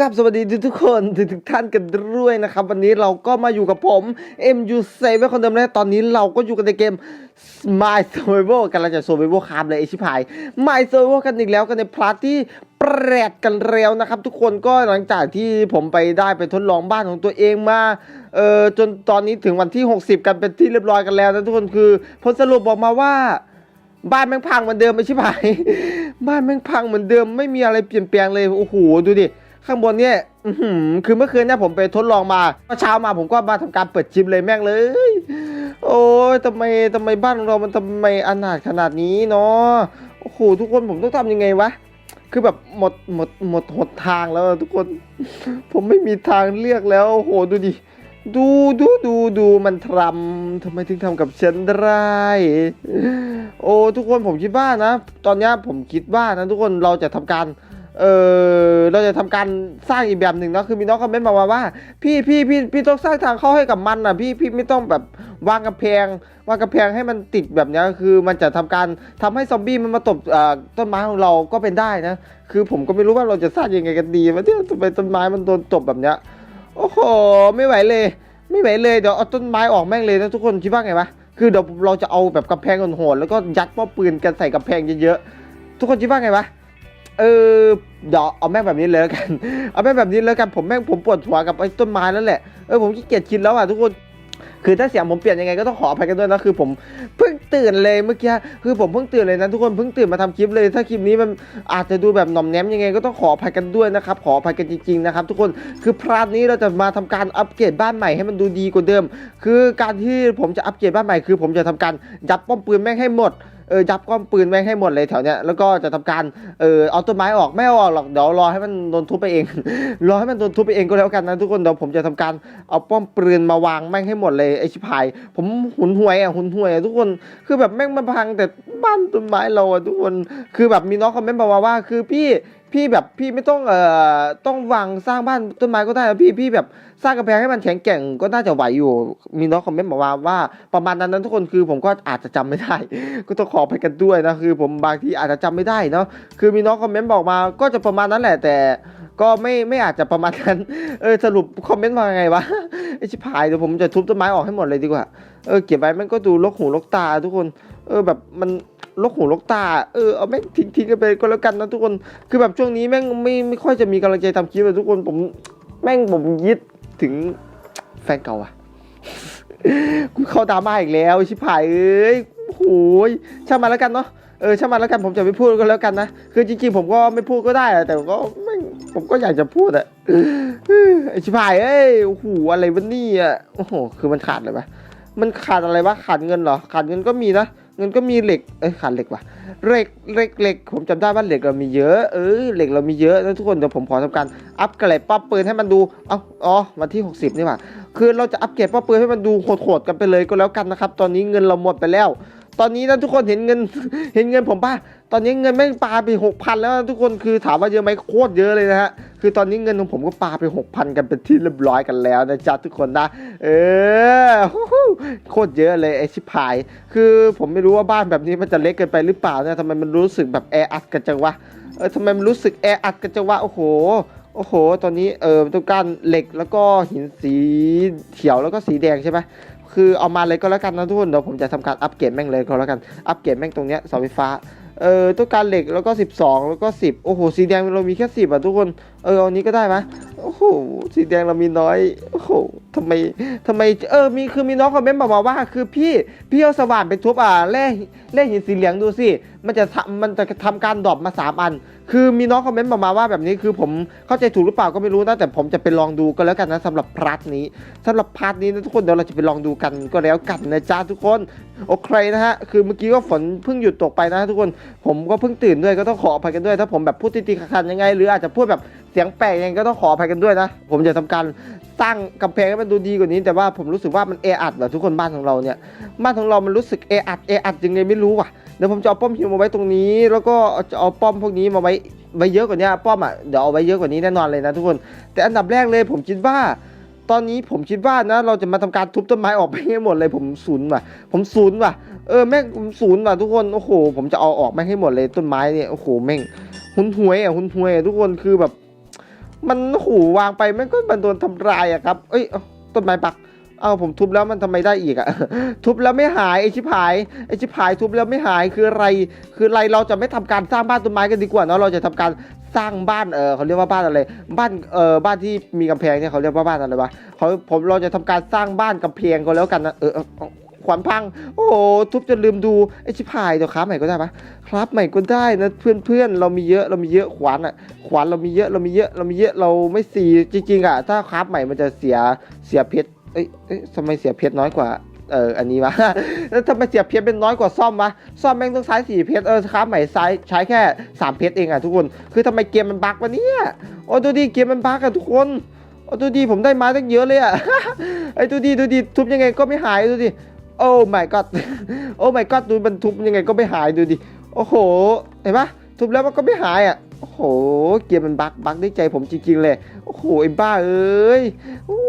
กับสวัสดีทุกคนทุกท่านกันด้วยนะครับ วันนี้เราก็มาอยู่กับผม MU7 คนเดิมนะตอนนี้เราก็อยู่กันในเกม My Survival กันเราจะ Survival คามเลยไอชิพาย My Survival กันอีกแล้วกันในพาร์ทที่แปลกกันเร็วนะครับ ทุกคนก็หลังจากที่ผมไปได้ไปทดลองบ้านของตัวเองมาเออจนตอนนี้ถึงวันที่ 60 กันเป็นที่เรียบร้อยกันแล้วนะทุกคนคือผลสรุปบอกมาว่าบ้านแม่งพังเหมือนเดิมไม่ใช่ไหมบ้านแม่งพังเหมือนเดิมไม่มีอะไรเปลี่ยนแปลงเลยโอ้โหดูดิ ข้างบนเนี่ยคือเมื่อคืนเนี่ยผมไปทดลองมาพอเช้ามาผมก็มาทำการเปิดจิมเลยแม่งเลย โอ้ยทำไมทำไมบ้านของเรามันทำไมอนาถขนาดนี้เนาะโอ้โหทุกคนผมต้องทำยังไงวะคือแบบหมดหมดหมดหดทางแล้วทุกคน ผมไม่มีทางเลือกแล้วโอ้โหดูดิดูดูดูดูมันทำทำไมถึงทำกับฉันได้โอ้ทุกคนผมคิดว่านะ ตอนนี้ผมคิดว่านะทุกคนเราจะทำการ เออเราจะทำการสร้างอีกแบบหนึ่งนะคือมีน้องคอมเมนต์มาว่าว่า พี่พี่พี่พี่ต้องสร้างทางเข้าให้กับมันอะพี่พี่ไม่ต้องแบบวางกระแพงวางกระแพงให้มันติดแบบนี้คือมันจะทำการทำให้ซอมบี้มันมาตบต้นไม้ของเราก็เป็นได้นะ คือผมก็ไม่รู้ว่าเราจะสร้างยังไงกันดีวะที่ทำไมต้นไม้มันโดนตบแบบเนี้ยโอ้โหไม่ไหวเลย ไม่ไหวเลยเดี๋ยวเอาต้นไม้ออกแม่งเลยนะทุกคนคิดว่าไงวะคือเดี๋ยวเราจะเอาแบบกำแพงโหดแล้วก็ยัดป้อมปืนกันใส่กำแพงเยอะๆทุกคนคิดว่าไงวะ เออเดี๋ยวเอาแม่งแบบนี้เลยแล้วกัน เอาแม่งแบบนี้แล้วกันผมแม่งผมปวดหัวกับไอ้ต้นไม้แล้วแหละ เออผมขี้เกียจคิดแล้วอะทุกคน คือถ้าเสียงผมเปลี่ยนยังไงก็ต้องขออภัยกันด้วยนะคือผมเพิ่งตื่นเลยเมื่อกี้คือผมเพิ่งตื่นเลยนะทุกคนเพิ่งตื่นมาทำคลิปเลย ถ้าคลิปนี้มันอาจจะดูแบบหน่อมแนมยังไงก็ต้องขออภัยกันด้วยนะครับขออภัยกันจริงๆนะครับทุกคนคือพาร์ทนี้เราจะมาทำการอัปเกรดบ้านใหม่ให้มันดูดีกว่าเดิม คือการที่ผมจะอัปเกรดบ้านใหม่คือ ผมจะทำการยัดป้อมปืนแม่งให้หมด เออยับก้อมปืนแม่งให้หมดเลยแถวเนี้ยแล้วก็จะทำการเออเอาต้นไม้ออกไม่เอาออกหรอกเดี๋ยวรอให้มันโดนทุบไปเอง รอให้มันโดนทุบไปเองก็แล้วกันนะทุกคนเดี๋ยวผมจะทำการเอาป้อมปืนมาวางแม่งให้หมดเลยไอชิพายผมหุนห่วยอะหุนห่วยอะทุกคนคือแบบแม่งมาพังแต่บ้านต้นไม้เราอะทุกคนคือแบบมีน้องคอมเมนต์มาว่าว่าคือพี่ พี่แบบพี่ไม่ต้องเอ่อต้องวางสร้างบ้านต้นไม้ก็ได้นะพี่พี่แบบสร้างกำแพงให้มันแข็งแกร่งก็น่าจะไหวอยู่ มีน้องคอมเมนต์มาว่าว่าประมาณนั้นนะทุกคนคือผมก็อาจจะจำไม่ได้ ก็ต้องขอไปกันด้วยนะคือ ผมบางทีอาจจะจำไม่ได้เนาะคือมีน้องคอมเมนต์บอกมาก็จะประมาณนั้นแหละแต่ก็ไม่ไม่อาจจะประมาณนั้น เออสรุปคอมเมนต์มาไงวะไอชิบหายเดี๋ยวผมจะทุบต้นไม้ออกให้หมดเลยดีกว่า เออเก็บไว้มันก็ดูลกหูลกตาทุกคน เออแบบมันลกหูลกตา เออเอาแม่งทิ้งทิ้งกันไปก็แล้วกันนะทุกคน คือแบบช่วงนี้แม่งไม่ไม่ค่อยจะมีกำลังใจทำคลิปเลยทุกคนผมแม่งผมยึดถึงแฟนเก่าอะกูเข้าดราม่าอีกแล้วชิบหายเอ้ยโอ้ยช่างมันแล้วกันเนาะเออช่างมันแล้วกันผมจะไม่พูดก็แล้วกันนะคือจริงๆผมก็ไม่พูดก็ได้แต่ก็ไม่ผมก็อยากจะพูดอะไอชิบหายเอ้ยโอ้โหอะไรวะนี่อะโอ้โหคือมันขาดเลยปะมันขาดอะไรวะขาดเงินเหรอขาดเงินก็มีนะ เงินก็มีเหล็กเอ้ยขาดเหล็กว่ะเหล็กเหล็กเหล็กผมจำได้ว่าเหล็กเรามีเยอะเออเหล็กเรามีเยอะนะทุกคนเดี๋ยวผมขอทำการอัปเกรดป้อมปืนให้มันดูเอาอ๋อวันที่ 60 นี่ว่าคือเราจะอัปเกรดป้อมปืนให้มันดูโหดๆกันไปเลยก็แล้วกันนะครับตอนนี้เงินเราหมดไปแล้ว ตอนนี้นะทุกคนเห็นเงินเห็นเงินผมป่ะตอนนี้เงินแม่งปาไปหกพันแล้วทุกคนคือถามว่าเยอะไหมโคตรเยอะเลยนะฮะคือตอนนี้เงินของผมก็ปาไปหกพันกันเป็นที่เรียบร้อยกันแล้วนะจ๊ะทุกคนนะเออ โคตรเยอะเลยไอชิพาย คือผมไม่รู้ว่าบ้านแบบนี้มันจะเล็กเกินไปหรือเปล่านะทำไมมันรู้สึกแบบแออัดกันจังวะเออทำไมมันรู้สึกแออัดกันจังวะโอ้โหโอ้โห ตอนนี้เออต้องการเหล็กแล้วก็หินสีเขียวแล้วก็สีแดงใช่ไหมคือเอามาเลยก็แล้วกันนะทุกคนเดี๋ยวผมจะทำการอัปเกรดแม่งเลยก็แล้วกันอัปเกรดแม่งตรงเนี้ยเสาไฟฟ้า เออต้องการเหล็กแล้วก็ 12 แล้วก็ 10 โอ้โห สีแดงเรามีแค่ 10 อะทุกคน เออ เอานี้ก็ได้ไหมโอ้โห สีแดงเรามีน้อย โอ้โหทำไมทำไม เออ มีคือมีน้องคอมเมนต์บอกมาว่า คือพี่ พี่เอาสว่านไปทุบอะแร่แร่หินสีเหลืองดูสิ มันจะทำมันจะทำการดรอปมาสามอัน คือมีน้องคอมเมนต์มามาว่าแบบนี้คือผมเข้าใจถูกหรือเปล่าก็ไม่รู้นะแต่ผมจะไปลองดูก็แล้วกันนะสำหรับพาร์ทนี้สำหรับพาร์ทนี้นะทุกคนเดี๋ยวเราจะไปลองดูกันก็แล้วกันนะจ๊ะทุกคนโอเคนะฮะคือเมื่อกี้ก็ฝนเพิ่งหยุดตกไปนะทุกคนผมก็เพิ่งตื่นด้วยก็ต้องขออภัยกันด้วย ถ้าผมแบบพูดติดๆขัดๆยังไง หรืออาจจะพูดแบบเสียงแปลกยังไงก็ต้องขออภัยกันด้วยนะ ผมจะทำการสร้างกำแพงให้มันดูดีกว่านี้ แต่ว่าผมรู้สึกว่ามันเออัดเหรอทุกคนบ้านของเราเนี่ยบ้านของเรามันรู้สึกเออัดเออัดยังไงไม่รู้ว่ะ ดี๋ยวผมจะเอาป้อมฮิวมาไว้ตรงนี้ แล้วก็จะเอาป้อมพวกนี้มาไว้ไว้เยอะกว่านี้ป้อมอะเดี๋ยวเอาไว้เยอะกว่านี้แน่นอนเลยนะทุกคน แต่อันดับแรกเลยผมคิดว่า ตอนนี้ผมคิดว่านะ เราจะมาทำการทุบต้นไม้ออกไปให้หมดเลยผมศูนย์ว่ะ ผมศูนย์ว่ะเออแม่งผมศูนย์ว่ะทุกคนโอ้โห ผมจะเอาออกแม่งให้หมดเลยต้นไม้เนี่ยโอ้โหแม่งหุนหวยอะหุนหวยทุกคนคือแบบ มันหูวางไปแมันก็มันโดนทำลายอะครับ เอ้ยต้นไม้ปัก เอาผมทุบแล้วมันทำไมได้อีกอะทุบแล้วไม่หายไอชิบหายไอชิบหายทุบแล้วไม่หายคืออะไร คืออะไรเราจะไม่ทำการสร้างบ้านต้นไม้กันดีกว่าเนาะเราจะทำการสร้างบ้านเออเขาเรียกว่าบ้านอะไรบ้านเออบ้านที่มีกำแพงเนี่ยเขาเรียกว่าบ้านอะไรวะเขาผมเราจะทำการสร้างบ้านกำแพงก็แล้วกันนะเออขวานพัง โอ้โห ทุบจนลืมดูไอชิบหายเดี๋ยวครับใหม่ก็ได้ปะครับใหม่ก็ได้นะเพื่อนเพื่อนเรามีเยอะเรามีเยอะขวานอะขวานเรามีเยอะเรามีเยอะเรามีเยอะเราไม่สีจริงๆอะถ้าครับใหม่มันจะเสียเสียเพชร เอ้ยเอ้ยทำไมเสียเพชรน้อยกว่าเอออันนี้วะแล้วทำไมเสียเพชรเป็นน้อยกว่าซ่อมวะซ่อมแม่งต้องใช้สี่เพชรเออครับใหม่ใช้ใช้แค่สามเพชรเองอะทุกคน คือทำไมเกมมันบั๊กวะเนี่ยโอ้ดูดิเกมมันบั๊กอะทุกคนโอ้ดูดิผมได้ม้ตั้งเยอะเลยอะไอ้ดูดิดูดิทุบยังไงก็ไม่หายดูดิโอ้ my god โอ้ my god ดูมันทุบยังไงก็ไม่หายดูดิโอ้โหเห็นปะทุบแล้วมันก็ไม่หายอะ โอ้โห เกมมันบักบักได้ใจผมจริงๆเลยโอ้โหไอ้บ้าเอ้ยอุ้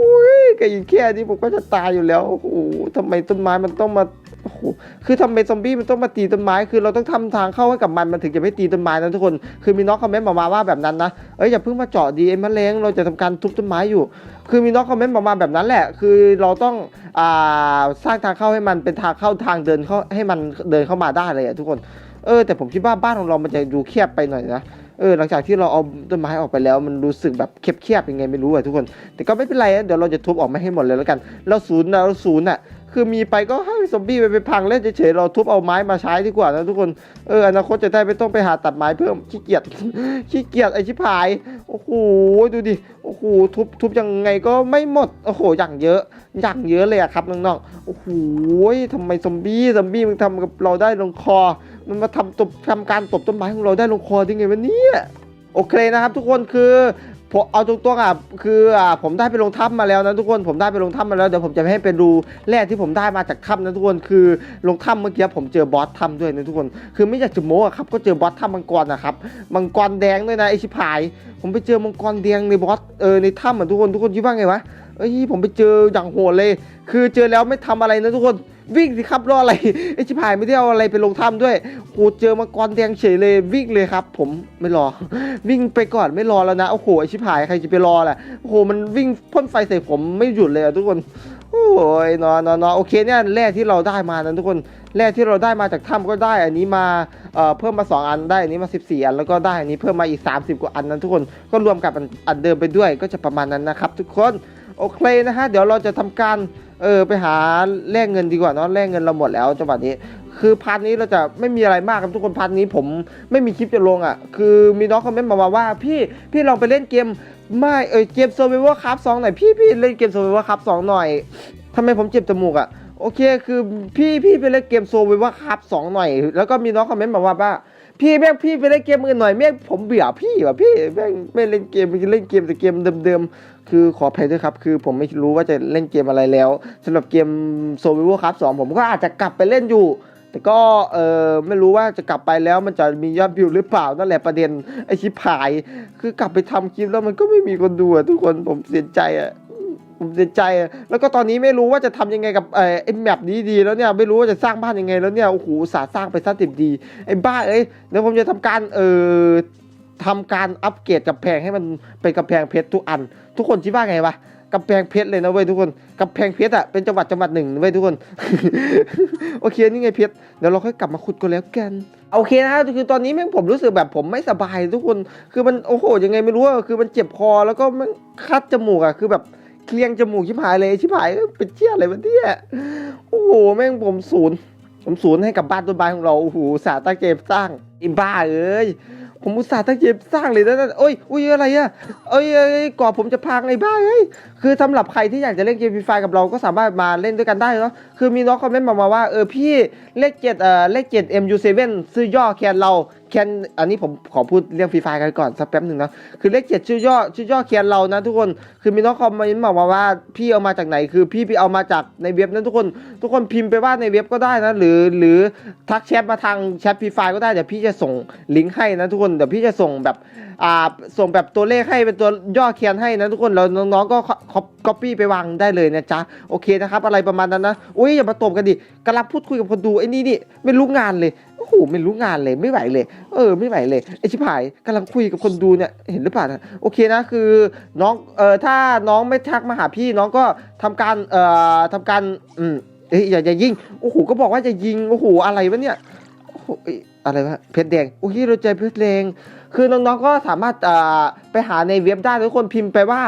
ยก็อีกแค่นี้ผมก็จะตายอยู่แล้วโอ้โหทำไมต้นไม้มันต้องมาโอ้โหคือทำไมซอมบี้มันต้องมาตีต้นไม้คือเราต้องทำทางเข้าให้กับมันมันถึงจะไม่ตีต้นไม้นะทุกคนคือมีน้องคอมเมนต์มามาว่าแบบนั้นนะเอ้ยอย่าเพิ่งมาเจาะดีไอ้แมลงเราจะทำการทุบต้นไม้อยู่ คือมีน้องคอมเมนต์มามาแบบนั้นแหละ คือเราต้องอ่าสร้างทางเข้าให้มันเป็นทางเข้าทางเดินเข้าให้มันเดินเข้ามาได้เลยอะทุกคนเออแต่ผมคิดว่าบ้านของเรามันจะดูแคบไปหน่อยนะ เออหลังจากที่เราเอาต้นไม้ออกไปแล้ว มันรู้สึกแบบแคบๆยังไงไม่รู้อะทุกคน แต่ก็ไม่เป็นไรนะเดี๋ยวเราจะทุบออกมาให้หมดเลยแล้วกันเราศูนย์นะเราศูนย์อะคือมีไปก็ให้ซอมบี้ไปไปพังเล่นเฉยๆเราทุบเอาไม้มาใช้ดีกว่านะทุกคนเอออนาคตจะได้ไม่ต้องไปหาตัดไม้เพิ่มขี้เกียจขี้เกียจไอชิพายโอ้โหดูดิโอ้โหทุบทุบยังไงก็ไม่หมดโอ้โหอย่างเยอะอย่างเยอะเลยอะครับน้องๆโอ้โหทำไมซอมบี้ซอมบี้มึงทำกับเราได้ลงคอ มันมาทำตบทำการตบต้นไม้ของเราได้ลงคอได้ไงวะเนี่ยโอเคนะครับทุกคนคือผมเอาตรงๆอะคืออ่าผมได้ไปลงถ้ำมาแล้วนะทุกคนผมได้ไปลงถ้ำมาแล้วเดี๋ยวผมจะให้ไปดูแร่ที่ผมได้มาจากถ้ำนะทุกคนคือลงถ้ำเมื่อกี้ผมเจอบอสถ้ำด้วยนะทุกคน คือไม่อยากจะโม้อะครับก็เจอบอสถ้ำมังกรนะครับมังกรแดงด้วยนะไอชิพาย ผมไปเจอมังกรแดงในบอสเออในถ้ำอะทุกคนทุกคนคิดว่าไงวะเอ้ยผมไปเจออย่างโหดเลย คือเจอแล้วไม่ทำอะไรนะทุกคน วิ่งสิครับรออะไรไอชิพายไม่ได้เอาอะไรไปลงถ้ำด้วยโหเจอมังกรแดงเฉยเลยวิ่งเลยครับ ผมไม่รอ วิ่งไปก่อนไม่รอแล้วนะโอ้โหไอชิพายใครจะไปรอแหละโอ้โหมันวิ่งพ่นไฟใส่ผมไม่หยุดเลยอะทุกคนโอ้ยนอนนอนโอเคเนี่ยแร่ที่เราได้มานะทุกคนแร่ที่เราได้มาจากถ้ำก็ได้ อันนี้มาเอ่อเพิ่มมา 2 อันได้อันนี้มา 14 อันแล้วก็ได้อันนี้เพิ่มมาอีก 30 กว่าอันนั้นทุกคนก็รวมกับอันอันเดิมไปด้วยก็จะประมาณนั้นนะครับ ทุกคนโอเคนะฮะเดี๋ยวเราจะทำการ เออไปหาแลกเงินดีกว่าเนาะแลกเงินเราหมดแล้วจังหวะนี้ คือพาร์ทนี้เราจะไม่มีอะไรมากครับทุกคนพาร์ทนี้ผมไม่มีคลิปจะลงอะ คือมีน้องคอมเมนต์มาว่าพี่พี่ลองไปเล่นเกมไม่เออเกม Survivor Craft 2หน่อยพี่พี่เล่นเกม Survivor Craft 2หน่อยทำไมผมเจ็บจมูกอะโอเคคือพี่พี่ไปเล่นเกม Survivor Craft 2หน่อย แล้วก็มีน้องคอมเมนต์มาว่าว่า พี่แม่งพี่ไปเล่นเกมอื่นหน่อยแม่งผมเบื่อพี่ว่ะพี่แม่งไม่เล่นเกมเล่นเกมแต่เกมเดิมๆคือขออภัยด้วยครับ คือผมไม่รู้ว่าจะเล่นเกมอะไรแล้วสำหรับเกม Survivor Craft 2ผมก็อาจจะกลับไปเล่นอยู่ แต่ก็เออไม่รู้ว่าจะกลับไปแล้วมันจะมียอดวิวหรือเปล่านั่นแหละประเด็นไอชิบหาย คือกลับไปทำคลิปแล้วมันก็ไม่มีคนดูอะทุกคนผมเสียใจอะ ผมเสียใจ แล้วก็ตอนนี้ไม่รู้ว่าจะทำยังไงกับเออไอแมปนี้ดีแล้วเนี่ยไม่รู้ว่าจะสร้างบ้านยังไงแล้วเนี่ยโอ้โหสาห์สร้างไปซะติดดีไอ้บ้าเอ้ยเดี๋ยวผมจะทำการเอ่อทำการอัปเกรดกำแพงให้มันเป็นกำแพงเพชรทุกอัน ทุกคนคิดว่าไงวะกำแพงเพชรเลยนะเว้ยทุกคนกำแพงเพชรอะเป็นจังหวัดจังหวัดหนึ่งเว้ยทุกคน โอเคนี่ไงเพชรเดี๋ยวเราค่อยกลับมาขุดกันแล้วกันโอเคนะคือตอนนี้แม่งผมรู้สึกแบบผมไม่สบายทุกคนคือมันโอ้โหยังไงไม่รู้คือมันเจ็บคอแล้วก็มันคัดจมูกอะคือแบบ เคลียงจมูกชิบหายเลยชิบหายเป็นเชี่ยอะไรวะเนี่ยโอ้โหแม่งผมศูนย์ผมศูนย์ให้กับบ้านต้นไม้ของเราโอ้โหสาห์ตั้งใจสร้างอิบ้าเอ้ยผมอุตส่าห์ตั้งใจสร้างเลยนะนั่นโอ้ยอุ้ยอะไรอะเอ้ยก่อนผมจะพังไอ้บ้าเอ้ยคือสำหรับใครที่อยากจะเล่นเกมฟรีไฟกับเราก็สามารถมาเล่นด้วยกันได้เนาะคือมีน้องคอมเมนต์มามาว่าเออพี่เลขเจ็ดเอ่อเลขเจ็ด MU7 ชื่อย่อแคนเรา แคนอันนี้ผมขอพูดเรื่องฟรีไฟกันก่อนสักแป๊บหนึ่งนะคือเลขเจ็ดชื่อย่อชื่อย่อแคนเรานะทุกคนคือมีน้องคอมเมนต์มามาว่าพี่เอามาจากไหน คือพี่ไปเอามาจากในเว็บนั้นทุกคน ทุกคนพิมพ์ไปว่าในเว็บก็ได้นะหรือหรือทักแชทมาทางแชทฟรีไฟก็ได้เดี๋ยวพี่จะส่งลิงก์ให้นะทุกคนเดี๋ยวพี่จะส่งแบบอ่าส่งแบบตัวเลขให้เป็นตัวย่อเคียนให้นะทุกคนแล้วน้องๆก็ก๊อปปี้ไปวางได้เลยนะจ๊ะโอเคนะครับ อะไรประมาณนั้นนะอุ้ยอย่ามาตบกันดิกำลังพูดคุยกับคนดูไอ้นี่นี่ไม่รู้งานเลย โอ้โหไม่รู้งานเลยไม่ไหวเลย เออ ไม่ไหวเลยไอชิบายกำลังคุยกับคนดูเนี่ยเห็นหรือเปล่านะโอเคนะคือน้องเออถ้าน้องไม่ทักมาหาพี่น้องก็ทำการเอ่อทำการอืมเอ้ยอย่าอย่ายิงโอ้โหก็บอกว่าจะยิงโอ้โหอะไรวะเนี่ยโอ้โหเอ้ยอะไรวะเพชรแดงโอ้ยเราเจเพชรแดง คือน้องๆก็สามารถไปหาในเว็บได้ทุกคนพิมพ์ไปว่า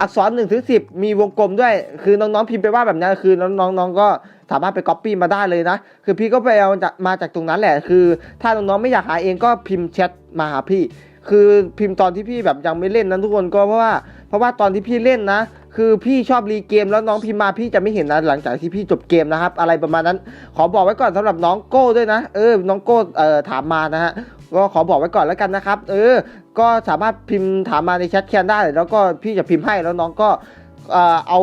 อักษร1นถึงสิมีวงกลมด้วย คือน้องๆพิมพ์ไปว่าแบบนั้คือน้องๆก็สามารถไปก๊อปปี้มาได้เลยนะ คือพี่ก็ไปเอามาจากตรงนั้นแหละ คือถ้าน้องๆไม่อยากหาเองก็พิมพ์แชทมาหาพี่ คือพิมพ์ตอนที่พี่แบบยังไม่เล่นนั้นทุกคนก็เพราะว่าเพราะว่าตอนที่พี่เล่นนะ คือพี่ชอบรีเกมแล้วน้องพิมพ์มาพี่จะไม่เห็นนะหลังจากที่พี่จบเกมนะครับ อะไรประมาณนั้น ขอบอกไว้ก่อนสำหรับน้องโก้ด้วยนะ เออ น้องโก้เอ่อถามมานะฮะ ก็ขอบอกไว้ก่อนแล้วกันนะครับ เออ ก็สามารถพิมพ์ถามมาในแชทแคนได้แล้วก็พี่จะพิมพ์ให้แล้วน้องก็เออเอา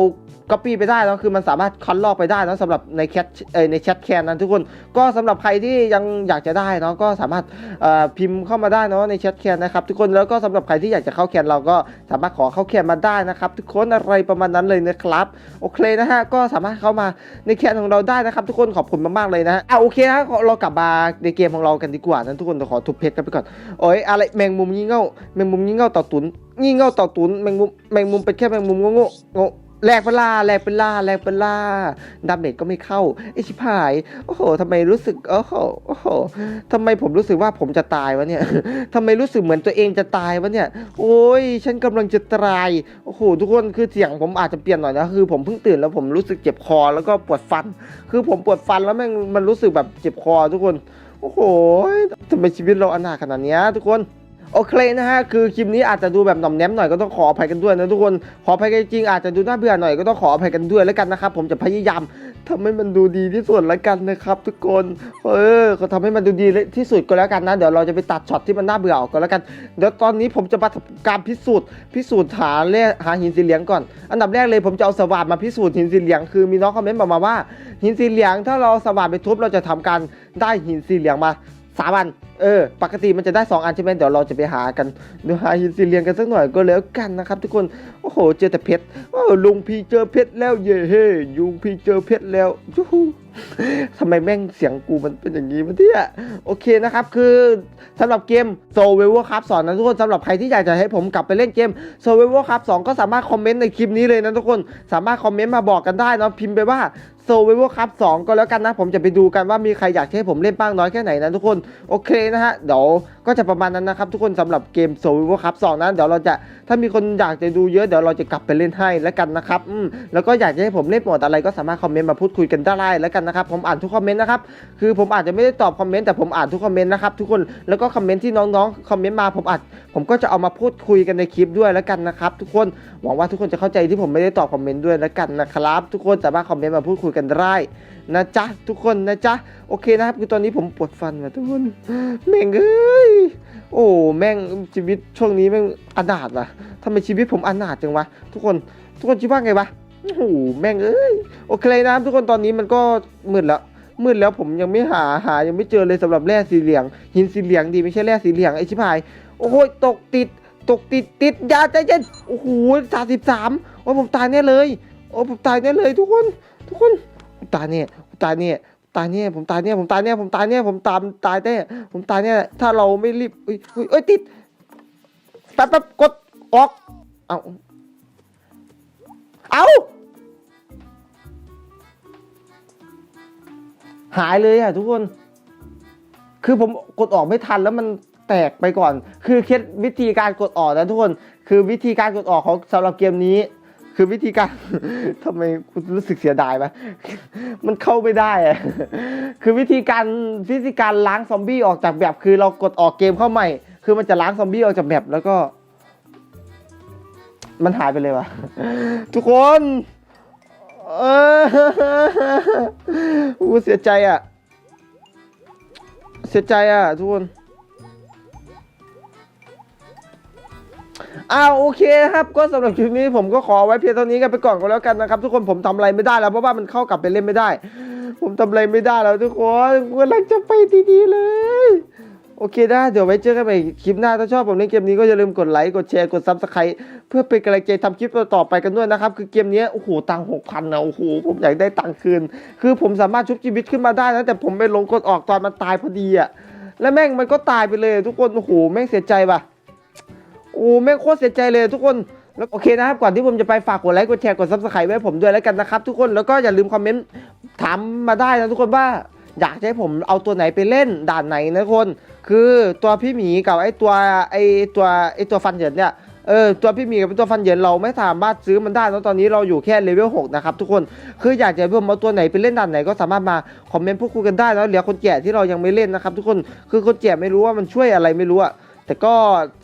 ก๊อปปี้ไปได้แล้วคือมันสามารถคัดลอกไปได้นะสำหรับในแคทในแชทแคนนั้นทุกคนก็สำหรับใครที่ยังอยากจะได้เนาะก็สามารถพิมพ์เข้ามาได้เนาะในแชทแคนนะครับทุกคนแล้วก็สำหรับใครที่อยากจะเข้าแคนเราก็สามารถขอเข้าแคนมาได้นะครับทุกคนอะไรประมาณนั้นเลยนะครับโอเคนะฮะก็สามารถเข้ามาในแคนของเราได้นะครับ ทุกคนขอบคุณมากๆเลยนะอะโอเคนะเรากลับมาในเกมของเรากันดีกว่านะทุกคนเดี๋ยวขอทุบเพชรกันไปก่อนโอ้ยอะไรแมงมุมงี่เง่าแมงมุมงี่เง่าต่อตุนงี่เง่าต่อตุนแมงมุมแมงมุมเป็นแค่แมงมุมโง่โง่โง่ แลกเปล่าแลกเปล่าแลกเปล่าดาเมจก็ไม่เข้าไอชิบหาย โอ้โหทำไมรู้สึกโอ้โหโอ้โหทำไมผมรู้สึกว่าผมจะตายวะเนี่ยทำไมรู้สึกเหมือนตัวเองจะตายวะเนี่ย โอ้ย ฉันกำลังจะตายโอ้โหทุกคนคือเสียงผมอาจจะเปลี่ยนหน่อยนะคือ ผมเพิ่งตื่นแล้วผมรู้สึกเจ็บคอแล้วก็ปวดฟัน คือผมปวดฟันแล้วแม่งมันรู้สึกแบบเจ็บคอทุกคน โอ้โหทำไมชีวิตเราอนาถขนาดนี้ทุกคน โอเคนะฮะคือคลิปนี้อาจจะดูแบบหน่อมแนมหน่อยก็ต้องขออภัยกันด้วยนะทุกคนขออภัยกันจริงอาจจะดูน่าเบื่อหน่อยก็ต้องขออภัยกันด้วยแล้วกันนะครับผมจะพยายามทำให้มันดูดีที่สุดแล้วกันนะครับ ทุกคนเออก็ทำให้มันดูดีที่สุดก็แล้วกันนะเดี๋ยวเราจะไปตัดช็อตที่มันน่าเบื่อออกก็แล้วกันเดี๋ยวตอนนี้ผมจะมาทำการพิสูจน์พิสูจน์หาแร่หาหินสีเหลืองก่อน อันดับแรกเลยผมจะเอาสว่านมาพิสูจน์หินสีเหลืองคือมีน้องคอมเมนต์บอกมาว่า หินสีเหลืองถ้าเราสว่านไปทุบเราจะทำการได้หินสีเหลืองมาสามอัน เออ ปกติมันจะได้ 2 อันใช่ไหมเดี๋ยวเราจะไปหากันเดี๋ยวหาหินสีเหลืองกันสักหน่อยก็แล้วกันนะครับ ทุกคน โอ้โห เจอแต่เพชรโอ้ลุงพี่เจอเพชรแล้วเย่เฮ้ยุงพี่เจอเพชรแล้วยูฮูทำไมแม่งเสียงกูมันเป็นอย่างนี้มาเนี่ยโอเคนะครับ คือสำหรับเกม s o v i v a l Cup 2นะทุกคนสำหรับใครที่อยากจะให้ผมกลับไปเล่นเกม s o v i v a l Cup 2 ก็สามารถคอมเมนต์ในคลิปนี้เลยนะทุกคนสามารถคอมเมนต์มาบอกกันได้นะพิมพ์ไปว่า s o v i v a l Cup 2 ก็แล้วกันนะ ผมจะไปดูกันว่ามีใครอยากให้ผมเล่นบ้างน้อยแค่ไหนนะทุกคนโอเคนะฮะเดี๋ยวก็จะประมาณนั้นนะครับทุกคนสำหรับเกม s o v i v a l Cup 2นะเดี๋ยวเราจะถ้ามีคนอยากจะดูเยอะเดี๋ยวเราจะกลับไปเล่นให้แล้วกันนะครับอืมแล้วก็อยากจะให้ผมเล่นโหมดอะไรก็สามารถคอมเมนต์มาพูดคุยกันได้แล้วกันนะครับผมอ่านทุกคอมเมนต์นะครับคือผมอาจจะไม่ได้ตอบคอมเมนต์แต่ผมอ่านทุกคอมเมนต์นะครับทุกคนแล้วก็คอมเมนต์ที่น้องๆคอมเมนต์มาผมอาจผมก็จะเอามาพูดคุยกันในคลิปด้วยแล้วกันนะครับทุกคนหวังว่าทุกคนจะเข้าใจที่ผมไม่ได้ตอบคอมเมนต์ด้วยแล้วกันนะครับทุกคนสามารถคอมเมนต์มาพูดคุยกันได้ นะจ๊ะทุกคนนะจ๊ะโอเคนะครับคือตอนนี้ผมปวดฟันว่ะทุกคนแม่งเอ้ยโอ้แม่งชีวิตช่วงนี้แม่งอนาถว่ะทำไมชีวิตผมอนาถจังวะทุกคนทุกคนคิดว่าไงวะโอ้โหแม่งเอ้ยโอเคนะครับทุกคนตอนนี้มันก็มืดแล้วมืดแล้วผมยังไม่หาหายังไม่เจอเลยสำหรับแร่สีเหลือง หินสีเหลืองดีไม่ใช่แร่สีเหลืองไอชิพายโอ้โหตกติดตกติดติดยาใจเย็นโอ้โหสามสิบสามโอ้ผมตายแน่เลยโอ้ผมตายแน่เลยทุกคน ทุกคนตายเนี่ย ตายเนี่ยตายเนี่ยผมตายเนี่ยผมตายเนี่ยผมตายเนี่ยผมตามตายแน่ผมตายเนี่ยถ้าเราไม่รีบเอ้ยเอ้ยเอ้ยติดแป๊บแป๊บกดออกเอาเอาหายเลยอะทุกคน คือผมกดออกไม่ทันแล้วมันแตกไปก่อน คือเคล็ดวิธีการกดออกนะทุกคน คือวิธีการกดออกของสำหรับเกมนี้ คือวิธีการ ทำไมคุณรู้สึกเสียดายไหมมันเข้าไม่ได้อะคือวิธีการวิธีการล้างซอมบี้ออกจากแบบ คือเรากดออกเกมเข้าใหม่ คือมันจะล้างซอมบี้ออกจากแบบแล้วก็ มันหายไปเลยวะทุกคนเอออู้เสียใจอะ เสียใจอะทุกคน อ้าวโอเคครับก็สำหรับคลิปนี้ผมก็ขอไว้เพียงเท่านี้กันไปก่อนก็แล้วกันนะครับ ทุกคนผมทำอะไรไม่ได้แล้วเพราะว่ามันเข้ากลับไปเล่นไม่ได้ ผมทำอะไรไม่ได้แล้วทุกคนกำลังจะไปดีๆเลยโอเคนะเดี๋ยวไว้เจอกันใหม่คลิปหน้าถ้าชอบผมเล่นเกมนี้ก็อย่าลืมกดไลค์กดแชร์กดซับสไครต์เพื่อเป็นกำลังใจทำคลิปต่อๆไปกันด้วยนะครับคือเกมนี้โอ้โหตังหกพันนะโอ้โหผมอยากได้ตังคืน คือผมสามารถชุบชีวิตขึ้นมาได้นะแต่ผมไปลงกดออกตอนมันตายพอดีอะแล้วแม่งมันก็ตายไปเลย ทุกคนโอ้โหแม่งเสียใจป่ะ อ้แม่งโคตรเสียใจเลยทุกคนแล้วโอเคนะครับก่อนที่ผมจะไปฝากกดไลค์กดแชร์กดซับสไครต์ไว้ให้ผมด้วยแล้วกันนะครับทุกคนแล้วก็อย่าลืมคอมเมนต์ถามมาได้นะทุกคนว่าอยากให้ผมเอาตัวไหนไปเล่นด่านไหนนะคน คือตัวพี่หมีกับไอตัวไอตัวไอตัวฟันเหยินเนี่ยเออตัวพี่หมีกับตัวฟันเหยินเราไม่สามารถซื้อมันได้แล้วตอนนี้เราอยู่แค่เลเวล6นะครับทุกคนคืออยากจะให้ผมเอาตัวไหนไปเล่นด่านไหนก็สามารถมาคอมเมนต์พูดคุยกันได้แล้วเหลือคนแก่ที่เรายังไม่เล่นนะครับทุกคนคือคนแก่ไม่รู้ว่ามันช่วยอะไรไม่รู้อะ แต่ก็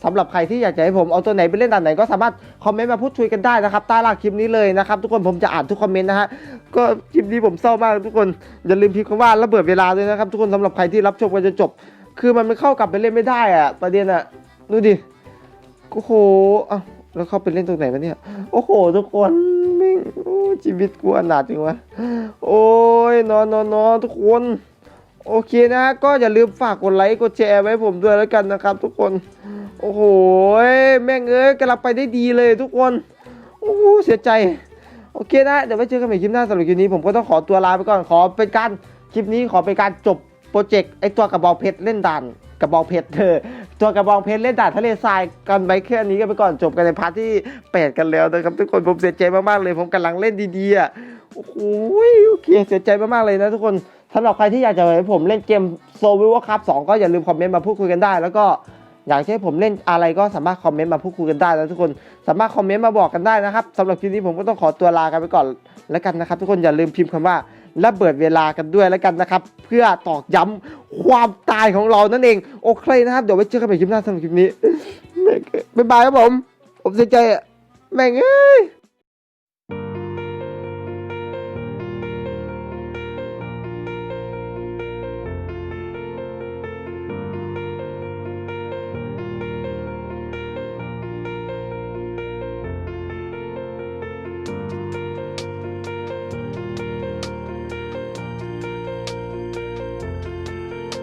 สำหรับใครที่อยากจะให้ผมเอาตัวไหนไปเล่นด่านไหนก็สามารถคอมเมนต์มาพูดคุยกันได้นะครับใต้ล่างคลิปนี้เลยนะครับทุกคนผมจะอ่านทุกคอมเมนต์นะฮะก็คลิปนี้ผมเศร้ามากทุกคนอย่าลืมพิมพ์คำว่าระเบิดเวลาด้วยนะครับทุกคนสำหรับใครที่รับชมกันจนจบ คือมันไม่เข้ากลับไปเล่นไม่ได้อะประเด็นอะดูดิโอ้โหอ้าแล้วเข้าไปเล่นตรงไหนวะเนี่ยโอ้โห ทุกคนแม่งชีวิตกูอนาถจริงวะโอ้ยนอนนอนนอนทุกคน โอเคนะก็อย่าลืมฝากกดไลค์กดแชร์ไว้ผมด้วยแล้วกันนะครับ ทุกคน โอ้โหแม่งเอ้ยกำลังไปได้ดีเลยทุกคนโอ้โเสียใจ โอเคนะ เดี๋ยวไว้เจอกันใหม่คลิปหน้าสำหรับคลิปนี้ผมก็ต้องขอตัวลาไปก่อนขอเป็นการคลิปนี้ขอเป็นการจบโปรเจกต์ไอตัวกระบองเพชรเล่นด่านกระบองเพชรเธอตัวกระบองเพชรเล่นด่านทะเลทรายกันไปแค่นี้กันไปก่อนจบกันในพาร์ทที่แปดกันแล้วนะครับ ทุกคนผมเสียใจมากๆเลย ผมกำลังเล่นดีๆอะโอ้โหโอเคเสียใจมากๆเลยนะทุกคน สำหรับใครที่อยากจะให้ผมเล่นเกมโซวิวครับสองก็อย่าลืมคอมเมนต์มาพูดคุยกันได้ แล้วก็อยากให้ผมเล่นอะไรก็สามารถคอมเมนต์มาพูดคุยกันได้นะทุกคนสามารถคอมเมนต์มาบอกกันได้นะครับสำหรับคลิปนี้ผมก็ต้องขอตัวลากันไปก่อนแล้วกันนะครับ ทุกคนอย่าลืมพิมพ์คำว่าระเบิดเวลากันด้วยแล้วกันนะครับ เพื่อตอกย้ำความตายของเรานั่นเองโอเคนะครับเดี๋ยวไว้เจอกันใหม่คลิปหน้าสำหรับคลิปนี้บ๊ายบายครับผม ผมเสียใจอะแม่งเอ้ย